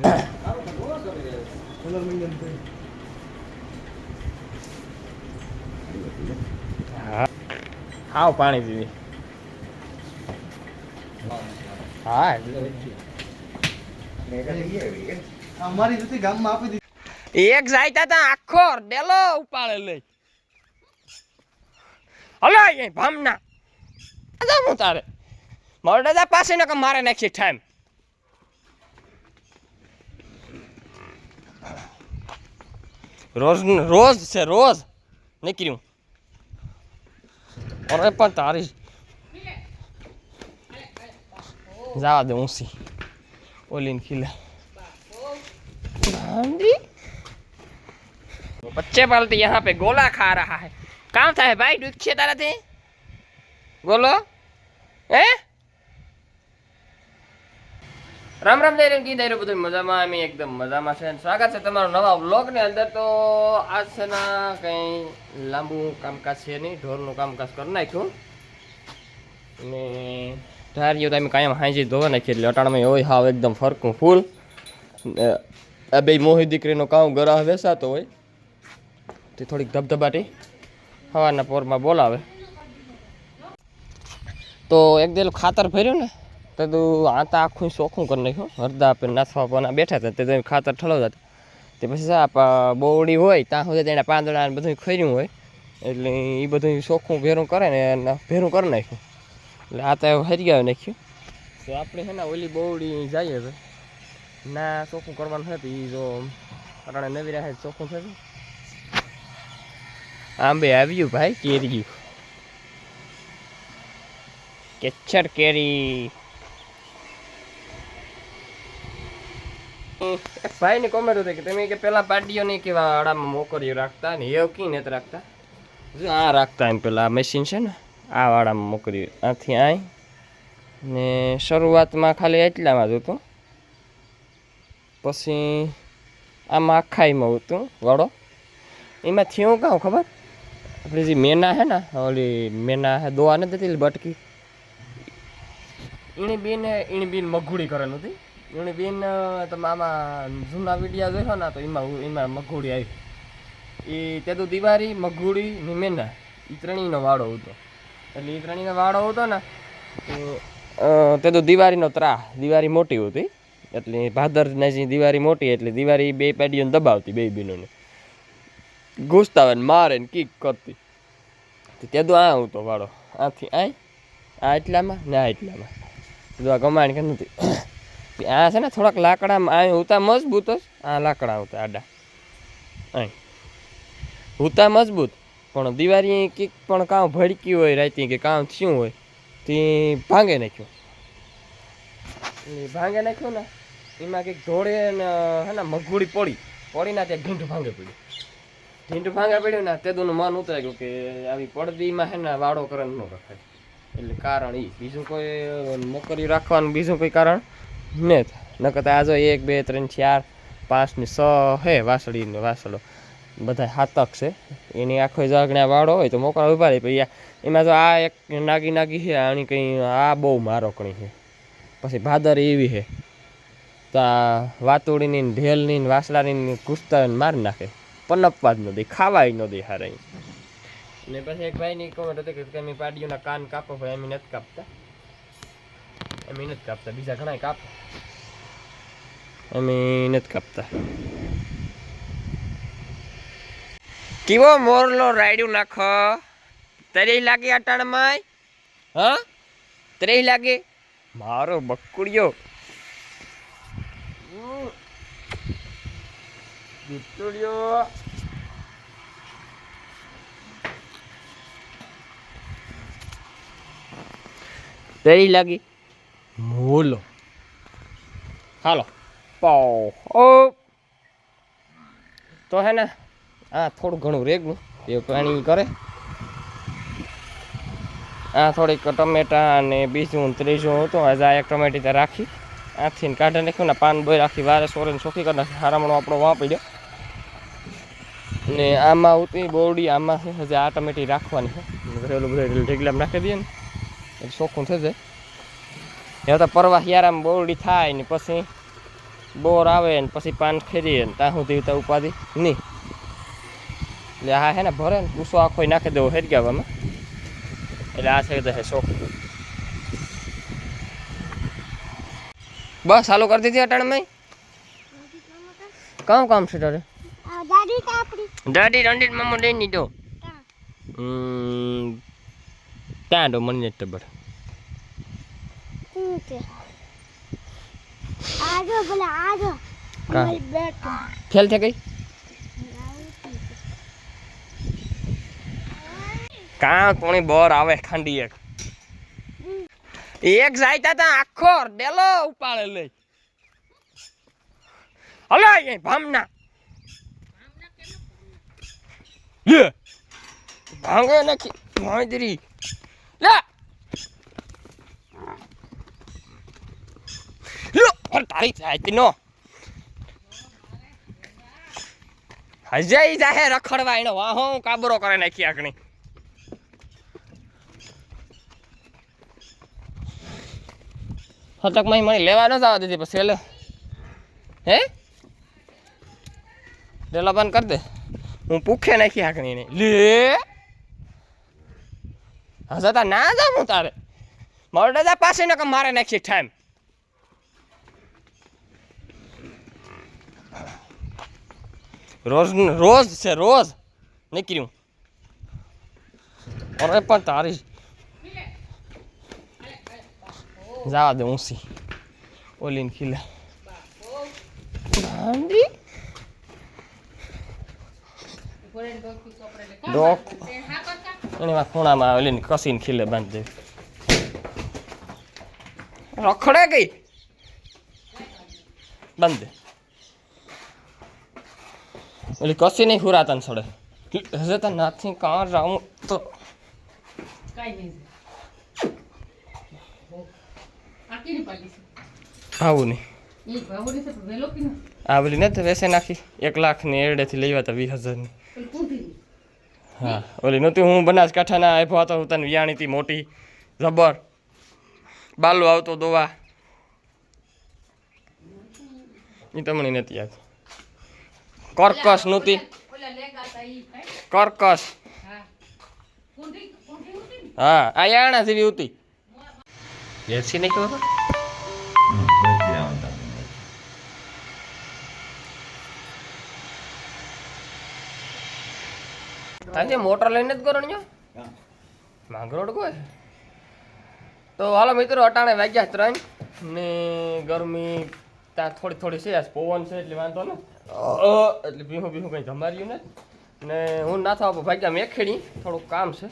હા હાવ પાણી પીવી. હા અમારી રીતે ગામમાં આપી દીધી. એક જાયતા તા આખો ડેલો ઉપાડે લઈ હલો અહીં ભામના. હું તારે? મોરડા પાસે નકમ મારે નાખી ટાઈમ રોજ રોજ છે રોજ નીકળ્યું અરે પણ તારી જવા દે ઊંસી ઓલીને ખીલે भांडी बच्चे पालते यहाँ पे गोला खा रहा है काम था है भाई दूध खेता रहते गोलो હે રામ રામ, જય રામ, કી બધું મજામાં, અમે એકદમ મજામાં છે. સ્વાગત છે તમારો નવા વ્લોગની અંદર. તો આજ છે ના કંઈ લાંબુ કામકાજ છે નહીં, ઢોરનું કામકાજ કરી નાખ્યું. અને ધારીઓ તો અમે કાયમ હાંજી ધોવા નાખીએ એટલે અટાણમાં હોય, હાવ એકદમ ફરકું ફૂલ. આ બે મોહી દીકરીનો કામ ગરાહ વેસાતો હોય. તે થોડીક ધબધબાટી સવારના પોરમાં બોલાવે. તો એક દેલું ખાતર ફર્યું ને તો તું આતા આખું ચોખ્ખું કરી નાખ્યું હરદા પર નાથવા પાના બેઠા હતા, તે ખાતર ઠલવતા તે પછી સા બોવડી હોય, ત્યાં સુધી તેના પાંદડા ને બધું ખર્યું હોય. એટલે એ બધું ચોખ્ખું ભેરું કરે ને ભેરું કરી નાખ્યું. એટલે આ તો હરી ગયા નાખ્યું. તો આપણે છે ને ઓલી બોવડી જઈએ હવે. ના ચોખ્ખું કરવાનું હતું એ જો અટાણે નવી રાખે ચોખ્ખું થયું આંબે આવ્યું ભાઈ કેરી કેચર કેરી. એક ભાઈની કોમેન્ટ હતી કે તમે કે પેલા પાડીઓ નહીં કેવા વાળામાં મોકરીઓ રાખતા ને એવું કી નથી રાખતા? આ રાખતા એમ પેલા મશીન છે ને, આ વાળામાં મોકરી આથી આ ને શરૂઆતમાં ખાલી એટલામાં જ હતું. પછી આમાં આખાઈમાં હતું વડો એમાં થયું કાં ખબર? આપણી જે મેના હે ને, ઓલી મેના હે દોવા નથી બટકી? એની બેન એની બેન મઘુડી કરેલું હતી. એની બેન તમે આમાં જૂના વિડીયા જોયો ને, તો એમાં એમાં મગુડી આવી. એ તે તો દિવાળી મઘુડી ને મેના એ ત્રણેયનો વાડો હતો. એટલે એ ત્રણેયનો વાળો હતો ને, તો તે તો દિવાળીનો ત્રા દિવાળી મોટી હતી. એટલે ભાદરના જે દિવાળી મોટી, એટલે દિવાળી બે પેઢીઓને દબાવતી બે બહેનોને. ઘૂસતા હોય ને મારે ને કીક કરતી. તો તે તો આ હતો વાળો આથી આ આ એટલામાં ને આ એટલામાં. તો આ કમાણી કે નથી. તે આ છે ને થોડાક લાકડામાં, આ ઉતા મજબૂત જ. આ લાકડા ઉતા આડા. અહીં. ઉતા મજબૂત. પણ દિવાળી કીક પણ કામ ભડકી હોય રાતી કે કામ થયું હોય, તે ભાંગે નાખ્યું. એટલે ભાંગે નાખ્યું ને, એમાં કંઈક ધોળે ને, હે ને મગુડી પડી. પડી ના ત્યાં ઢીંઢ ભાંગે પડ્યું ઢીંઢ ભાંગે પડ્યું ને તેદુનું મન ઉતરાઈ ગયું કે આવી પડદીમાં હે ને વાડો કરે ન રખાય. એટલે કારણ એ બીજું કોઈ મોકરી રાખવાનું બીજું કોઈ કારણ? ને નકર આ જો એક બે ત્રણ ચાર પાંચ ને છ હે વાસળી ને વાસળો બધા હાતક છે એની આખો જાગણા વાળો હોય તો મોકળા ઊભા રહે પછી એમાં જો આ એક નાગી નાગી છે આની કંઈ આ બહુ મારોકણી છે પછી ભાદર એવી છે તો આ વાતુડીની ઢેલની વાસળાની કુસ્તા મારી નાખે પનપવા જ ન દે ખાવાય ન દે હારે ને પછી એક ભાઈની કોમેન્ટ હતી કે પાડીઓના કાન કાપો ભાઈ એમ નથી કાપતા એમ નથી કાપતા બીજા ઘણા કાપતા એમ નથી કાપતા કેવો મોરલો રાયડું નાખો તરી લાગે અટાણમાં હા તરી લાગે મારો બકુડિયો બકુડિયો તરી લાગી મોલો હાલો. પાઉ તો હે ને, આ થોડું ઘણું રેગનું, એ પાણી કરે. આ થોડીક ટમેટા અને બીજું ત્રીજું હતું, આજે આ એક ટમેટી ત્યાં રાખી, આથી કાઢી નાખ્યું ને પાન બોય રાખી, વારે સોરે ચોખ્ખી કરી નાખી, હારામણો આપણો વાપી દો ને આમાં ઉતરી બોરડી, આમાં હજી આ ટમેટી રાખવાની છે. ઘરેલું નાખી દઈએ ને ચોખ્ખું થઈ જાય. એ તો પરવા હિયારામાં બોરડી થાય ને પછી બોર આવે ને પછી પાન ખેરીએ ને ત્યાં સુધી તો ઉપાધિ નહીં. એટલે હા હે ને ભરે ને કૂસો આખો નાખી દેવો હેરી ગાવામાં. એટલે આ છે હે શોખ. બસ ચાલુ કરી દીધી અટાણમાં કામ કામ છે તારે? દાદી કાપડી દાદી રંડી મામો લઈ નીધો ત્યાં ડો મને ખબર. આજો ભલે આજો ફેલ થઈ ગઈ કાં કોણી બોર આવે ખાંડી એક એક જાય તા આખો ડેલો ઉપાડે લઈ હલો એ ભામના લે ભાંગે નાખી ભાંદરી લે અરે તારી જાય નો હજય જાહે રખડવા એનો. વાહો કાબરો કરે નાખી આગણી હતકમાં મને લેવા ન જવા દીધી પછી એટલે હે? ડેલા બંધ કરી દે. હું પૂખે નાખી આકણી ને. લે. હજતા ના જાઉં હું તારે. મારો દાદા પાસે ને કે મારે નાખી ટાઈમ રોજ રોજ છે, રોજ. નીકળ્યું. અરે પણ તારી જવા દે ઊંસી. ઓલીને ખીલે. એની માં ખૂણામાં ઓલીને કસીને ખીલે બાંધી. રખડે ગઈ. બંધ ઓલી કસી નહીં હુરાતન છોડે. હજે તો નાથી કાં રાઉં તો. આવું નહીં. આ ને નથી વેસે નાખી. એક લાખની એરડેથી લેવા હતા વીસ હજારની. હા ઓલી નહોતી હું બનાસકાંઠાના આપ્યો હતો હું તને વિયાણી હતી મોટી જબર. બાલો આવતો દોવા. એ તમને નથી યાદ. કર્કશ નહોતી કર્કશ. હા આ યાણા જેવી હતી જેસી નહીં ખબર તાજે મોટર લઈને જ કરણ્યો માંગરોડ કોઈ તો હાલો મિત્રો અટાણે વાગ્યા ત્રણ ને ગરમી ત્યાં થોડી થોડી છે પવન છે એટલે વાંધો ને એટલે બીહું બીહું કંઈ જમાર્યું ને ને હું ના થવા ભાગ્યા મેખેડી થોડુંક કામ છે.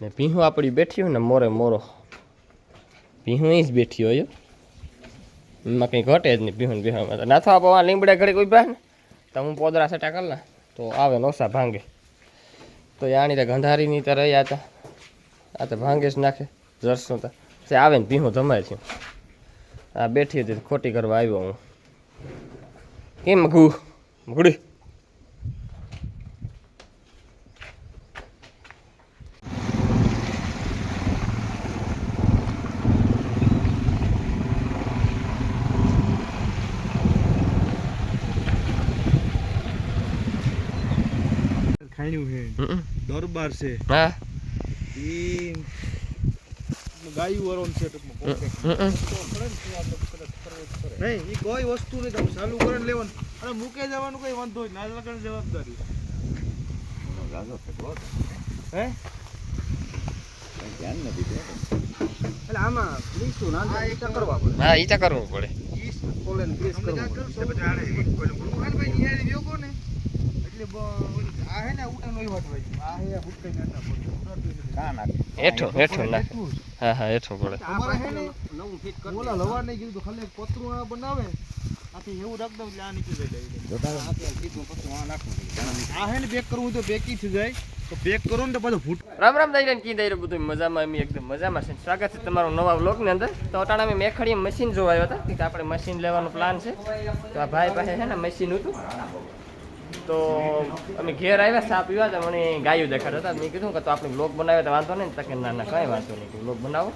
ને ભીહું આપણી બેઠી હોય ને મોરે મોરો. ભીહું એ જ બેઠી હોય એમાં કંઈ ઘટે જ નહીં ભીહું તો ના થવા પવા લીમડે ઘડી કોઈ ભાઈ ને તો હું પોદરા સેટા કર ને તો આવે નોસા ભાંગે. તો યાની તો ગંધારીની તો રહ્યા હતા. આ તો ભાંગે જ નાખે જરસું તો. આવે ને ભીહું જમાય છે. આ બેઠી હતી ખોટી કરવા આવ્યો હું. કેમ મગુ? મગુડી? ખાણ્યું છે. દરબાર છે. હા. ગાયું વરોન છે. નહીં ઈ કોઈ વસ્તુ નહીં તમે ચાલુ કરે લેવાનું. અને મૂકે જવાનું કઈ વાંધો જ ના લગન જવાબદારી. હે? એટલે આમાં લીસું ના કરવા પડે હા ઈ કરવું પડે. ઈસ ગ્રીસ કરવું પડે. પછી આને ભાઈ નિહાળી વ્યો કો ને. એટલે ને હેઠો હેઠો નાખે. હા હા હેઠો પડે. ને ઓલા લવા નહીં કીધું તો ખાલી આ બનાવે? આથી એવું રાખ દઉં એટલે આ નીકળી જાય આ હે ને બેક કરવું તો બેકી થઈ જાય. તો બેક કરો ને તો પાછું ફૂટ રામ રામ દાઈ કી દાઈ બધું મજામાં અમે એકદમ મજામાં છે. સ્વાગત છે તમારું નવા વ્લોગની અંદર. તો અટાણા અમે મેખડીએ મશીન જોવા આવ્યા હતા. કે આપણે મશીન લેવાનો પ્લાન છે. તો આ ભાઈ પાસે છે ને મશીન હતું. તો અમે ઘેર આવ્યા ચા પીવા તો મને ગાયું દેખાડતા હતા. મેં કીધું કે તો આપણે બ્લોગ બનાવ્યા તો વાંધો નહીં તો કે ના ના કાંઈ વાંધો નહીં બ્લોગ બનાવો.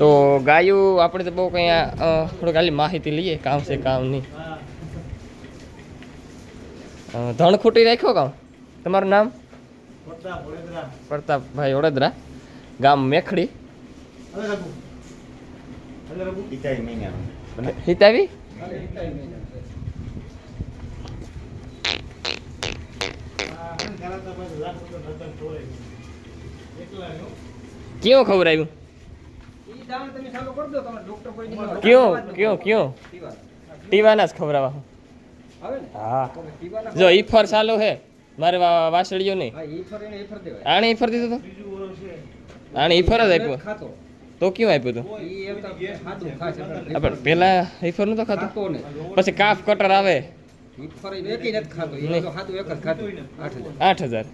તો ગાયું આપણે તો બહુ કંઈ થોડું ખાલી માહિતી લઈએ કામ છે કામ નહીં. ધણ ખૂટી રાખ્યો કામ? તમારું નામ. પ્રતાપભાઈ વડોદરા ગામ મેખડી. હિતાવી? આ ખબર આવ્યું. કયો કયો કયો? ટીવાના જ ખવડાવવા હા. જો ઈફર ચાલુ હે. મારે વા- વાસળીઓ નહીં આણે ઈફર દીધું તો? બીજું વર્ષ છે. આણે ઈફર જ આપ્યું તો કેવું આપ્યું હતું પણ પેલા હિફર નતો તો ખાતું પછી કાફ કટર આવે? આઠ હજાર.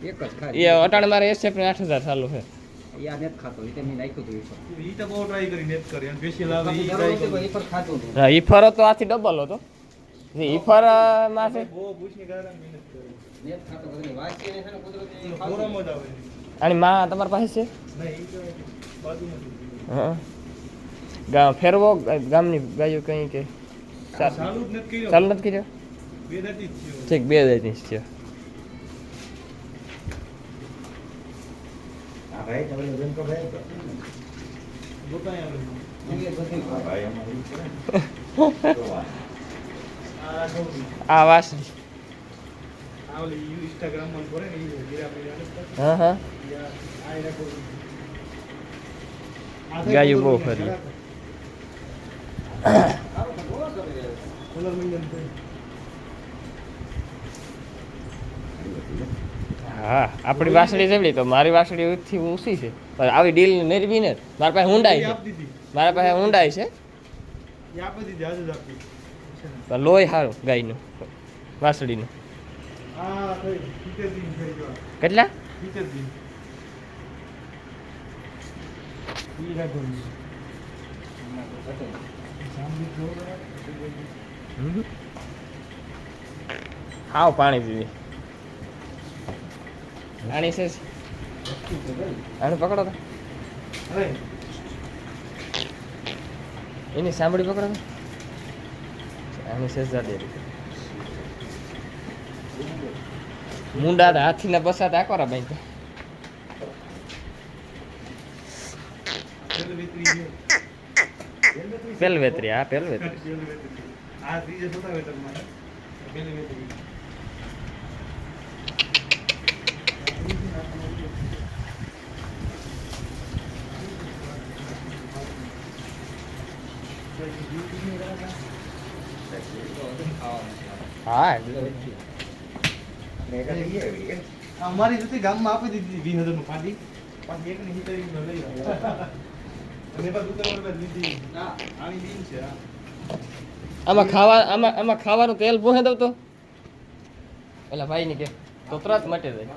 એ અટાણે મારે એસએફ ને આઠ હજાર ચાલુ છે. અને ઈફર તો આથી ડબલ હતો. ઈફરમાં છે બહુ પૂછની કારણે મહેનત કરી. એનો forum જ આવે. આની માં તમારી પાસે છે. હા. ગામ ફેરવો ગામની ગાયો કઈ કે ચાલુ જ નથી કર્યો. ઠીક બે જ થયો. છે આ વાસ આ વાસળી ગાયું બહુ થાય. હા આપણી વાસળી જેવડી તો મારી વાસળી થી ઊંચી છે. પણ આવી ડીલ મેળવી ને મારા પાસે ઊંડાઈ છે. મારા પાસે ઊંડાઈ છે. પણ લોહી સારું ગાયનું વાસળીનું. કેટલા? હાવ પાણી પીવી. આણી છે આને પકડો તો. એની સાંભળી પકડો તો. આની જાડી મુંડા હાથીના બસા તો આકોરા ભાઈ તો પેલવેતરી, હા, પેલવેત્રી. આ ત્રીજે અમારી ગામમાં આપી દીધી વીસ હજારનું પાડી પાછી એકને હિતાવી લઈ આમાં ખાવા આમાં આમાં ખાવાનું તેલ ભોહે દઉં તો? પેલા ભાઈ ને કે તો તરત મટે જાય.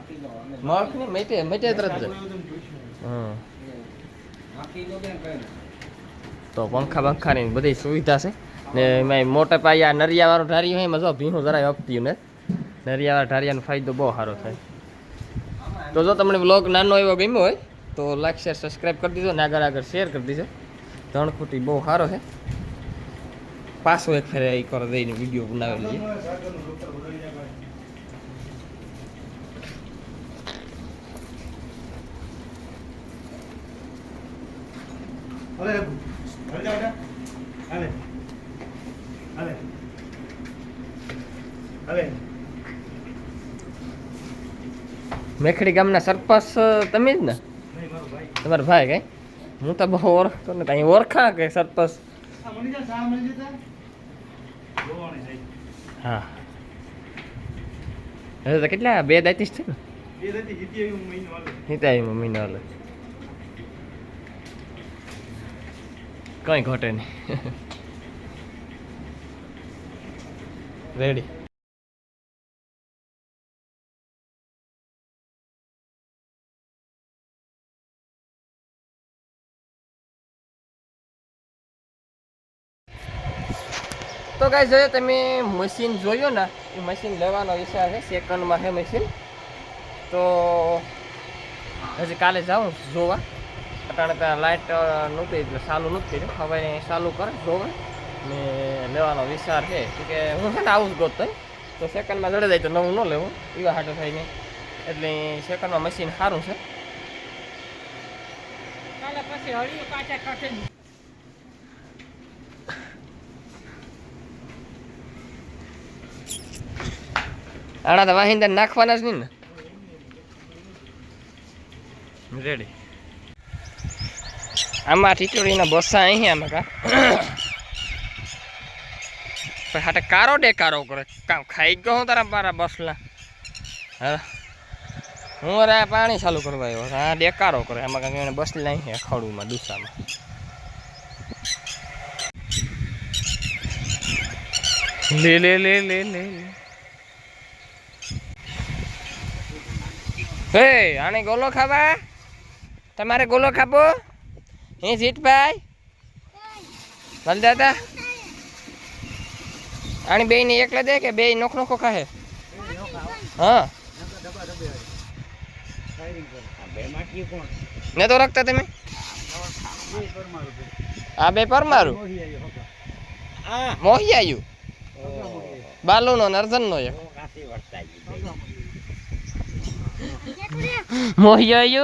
મખ ને મટે મટે તરત જાય. હમ. તો પંખા બંખાની બધી સુવિધા છે. ને એમાં મોટા પાયા નરિયા વાળું ઢારી હોય એમાં જો ભીનું જરાય આપતી ને નરિયા વાળા ઢારિયાનો ફાયદો બહુ સારો થાય. તો જો તમને બ્લોગ નાનો એવો ગમ્યો હોય તો લાઈક શેર સબસ્ક્રાઈબ કરી દીધો ને આગળ આગળ શેર કરી દીધો. ધણખૂટી બહુ સારો છે. પાછો એક ફેરે એ વાર દઈને વીડિયો બનાવેલી છે. મેખડી ગામના સરપંચ તમે જ ને. તમારા ભાઈ કઈ? હું તો બહુ ઓળખતો ને કઈ ઓળખા કે સરપસ. હા. હવે તો કેટલા? બે દાતીસ છે ને મહિનો મમ્મીને હાલે. કઈ ઘટે નહીં. રેડી તો કાંઈ જોઈએ તમે મશીન જોયો ને, એ મશીન લેવાનો વિચાર છે સેકન્ડમાં છે મશીન તો હજી કાલે જાઉં જોવા. અટાણે ત્યાં લાઇટ નહોતી, એટલે ચાલુ નહોતી હવે ચાલુ કરે જોવા. ને લેવાનો વિચાર છે. કે હું છે ને આવું જ ગોત તો સેકન્ડમાં જડે જાય તો નવું ન લેવું. એવા હાટો થઈને એટલે સેકન્ડમાં મશીન સારું છે. કાલે પછી હળીયું કાચા કાઢે આણા તો વાહિંદા નાખવાના જ નહીં ને. રેડી આમાં ટીચોડીના બસા અહીં આમાં કા. પણ હાટે કારો ડેકારો કરે. કામ ખાઈ ગયો હું તારા મારા બસલા. હા હું અરે પાણી ચાલુ કરવા આવ્યો હા ડેકારો કરે. આમાં કાંઈ એને બસ લાઈ છે ખડુમાં દુસામાં. લે લે લે લે લે હે આને ગોલો ખાવા? તમારે ગોલો ખાવો? હે જીતભાઈ? ભલ દાદા. આની બે ને એકલા દે કે બે નોખ નોખો ખાહે? હા. ને તો રાખતા તમે? આ બે પરમારું. મોહી આવ્યું બાલુનો ને અર્જનનો એક. મોહી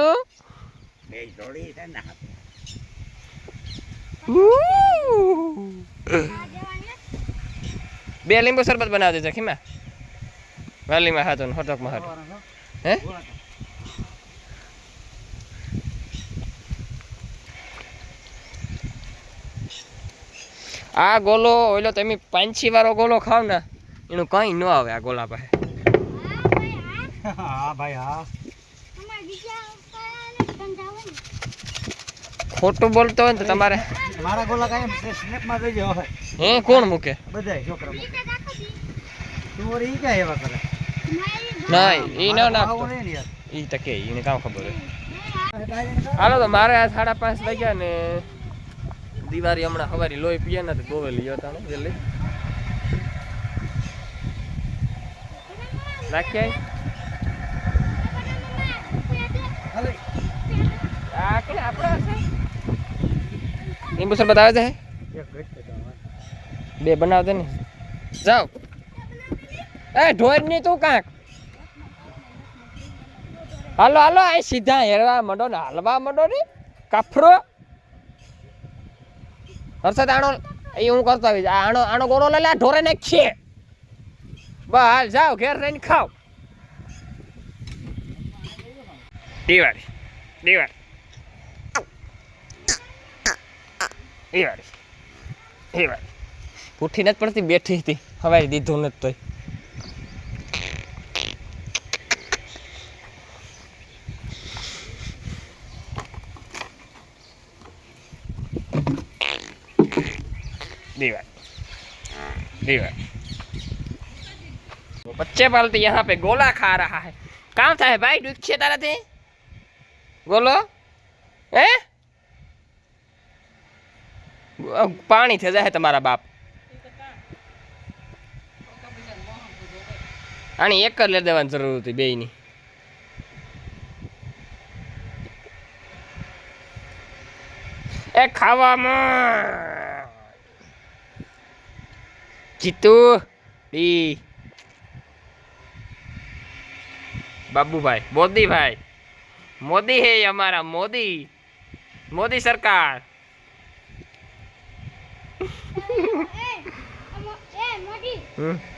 બે લીંબુ શરબત બનાવી દેજો, ખીમા. વાલીમાં હાથો હોટકમાં હાથો. હે? આ ગોલો, ઓલો તમે પાંચી વાળો ગોલો ખાવ ને, એનું કઈ ન આવે આ ગોલા પાસે. હા, ભાઈ, હા અમાર બીજા કયાને ધંધા હોય ને ખોટું બોલતો હોય ને તો તમારે મારા ગોલા કાયમ સ્નેપમાં જોઈજો હવે. હે કોણ મૂકે? બધાય છોકરા તું વળી ઈ ક્યાં એવા કરે? ના ઈ ન નાખતો. ઈ નહીં ને તો કે એને કામ ખબર હોય. હાલો તો મારે આ સાડા પાંચ વાગ્યા ને દિવાળી હમણાં સવારે લોહી પીએ ને તો ગોવેલી હતા ને જલ્દી નાખી હાલે. આ આપણા છે. બે બનાવજો ને. જાઓ. એ, ઢોરની તું કાંક. હાલો હાલો, આ સીધા હેરવા મંડો ને, હાલવા મંડો ને. કફરો. હર્ષદ, આણો, એ હું કરતો આવીશ. આ આણો આણો ગોળો લે, આ ઢોરે ખે. બસ, હાલ, જાઓ, ઘેર રહીને ખાઓ. દિવાળી દિવાળી. દિવાળી દિવાળી ઉઠી નથી પડતી બેઠી હતી હવાઈ દીધું નથી તોય दीवार दीवार वो बच्चे पालते यहाँ पे गोला खा रहा है कहाँ था है भाई दूध खेता रहते गोलो હે પાણી થઈ જાય તમારા બાપ. આની એક જ લઈ દેવાની જરૂર હતી બેયની. એ ખાવામાં. જીતુ ડી બાબુભાઈ, મોદીભાઈ. મોદી હે અમારા મોદી. મોદી સરકાર. Hmm.